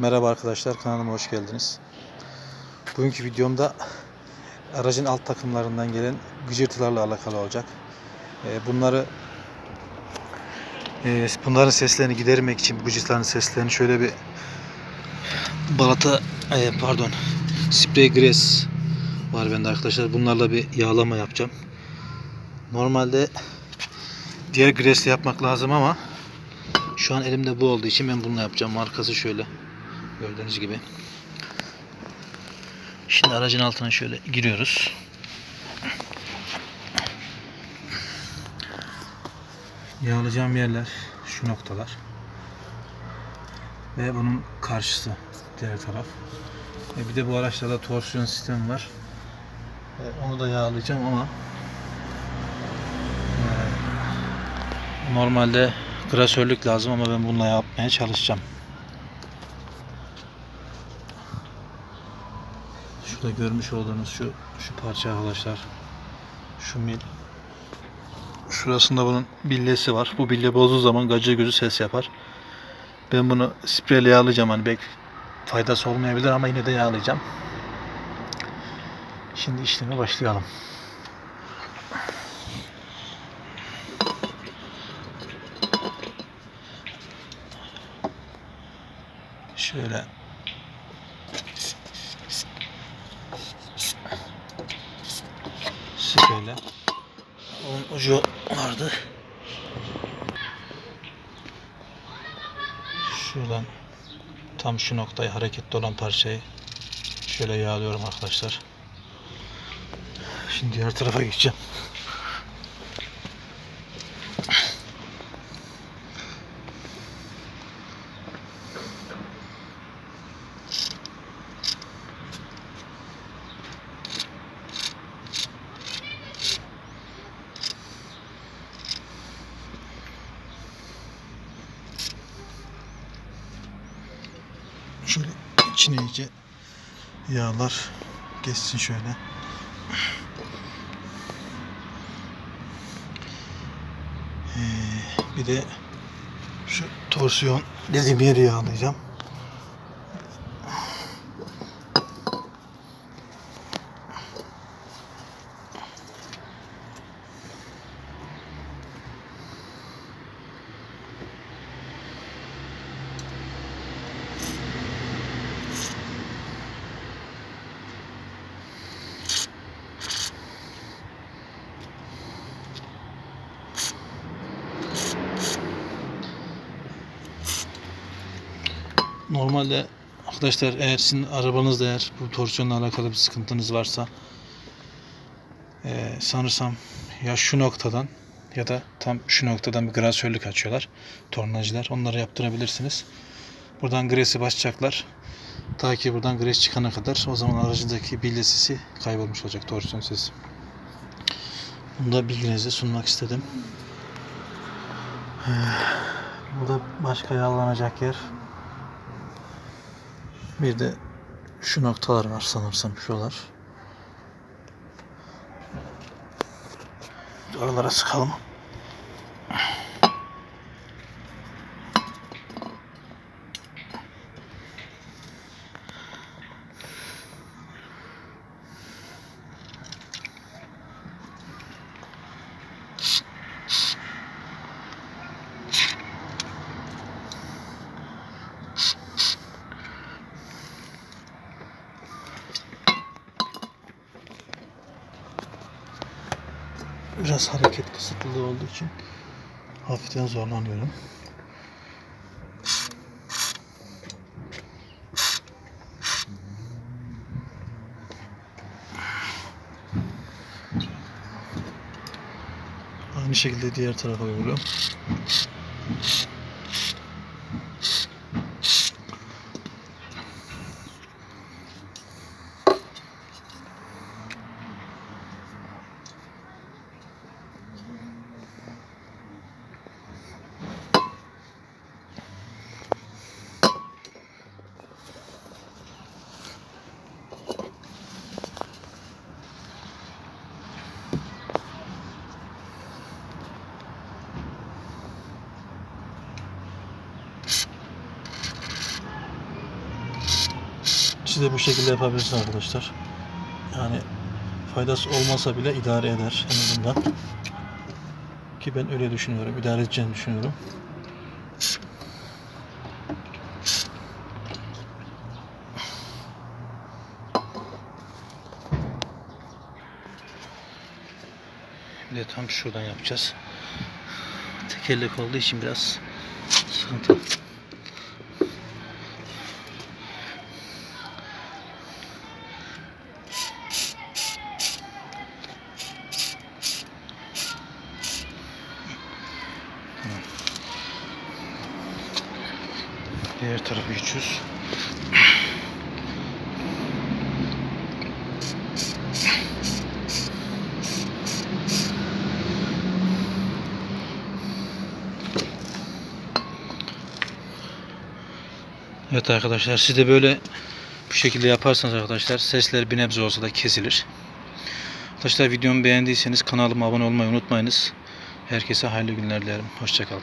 Merhaba arkadaşlar kanalıma hoş geldiniz. Bugünkü videomda aracın alt takımlarından gelen gıcırtılarla alakalı olacak. Ee, Bunları e, bunların seslerini gidermek için bu gıcırtıların seslerini şöyle bir balata e, pardon sprey gres var bende arkadaşlar. Bunlarla bir yağlama yapacağım. Normalde diğer gresle yapmak lazım ama şu an elimde bu olduğu için ben bununla yapacağım. Markası şöyle. Gördüğünüz gibi. Şimdi aracın altına şöyle giriyoruz. Yağlayacağım yerler şu noktalar. Ve bunun karşısı diğer taraf. E bir de bu araçlarda torsiyon sistemi var. E onu da yağlayacağım ama e, normalde klasörlük lazım ama ben bununla yapmaya çalışacağım. Şurada görmüş olduğunuz şu şu parça arkadaşlar. Şu mil. Şurasında bunun billesi var. Bu bille bozduğu zaman gacı gözü ses yapar. Ben bunu spreyle yağlayacağım. Hani belki faydası olmayabilir ama yine de yağlayacağım. Şimdi işleme başlayalım. Şöyle spreyle. Onun ucu vardı. Şuradan tam şu noktayı hareketli olan parçayı şöyle yağlıyorum arkadaşlar. Şimdi diğer tarafa geçeceğim. Şöyle içine iyice yağlar geçsin şöyle. Ee, bir de şu torsiyon dediğim yeri yağlayacağım. Normalde arkadaşlar eğer sizin arabanızda eğer bu torsiyonla alakalı bir sıkıntınız varsa eee, sanırsam ya şu noktadan ya da tam şu noktadan bir grazörlük açıyorlar tornacılar. Onları yaptırabilirsiniz. Buradan gresi başlayacaklar. Ta ki buradan gres çıkana kadar o zaman aracındaki bilye sesi kaybolmuş olacak torsiyon sesi. Bunu da bilginize sunmak istedim. Eee, Burada başka yağlanacak yer bir de şu noktalar var sanırsam şuralar. Oralara sıkalım. Biraz hareket kısıtlılığı olduğu için hafiften zorlanıyorum. Aynı şekilde diğer tarafa uyguluyorum. De bu şekilde yapabilirsiniz arkadaşlar. Yani faydası olmasa bile idare eder en azından. Ki ben öyle düşünüyorum. idare edeceğini düşünüyorum. Bir de tam şuradan yapacağız. Tekerlek olduğu için biraz sıkıntı. Diğer tarafı 300. Evet arkadaşlar siz de böyle bu şekilde yaparsanız arkadaşlar sesler bir nebze olsa da kesilir. Arkadaşlar videomu beğendiyseniz kanalıma abone olmayı unutmayınız. Herkese hayırlı günler dilerim. Hoşçakalın.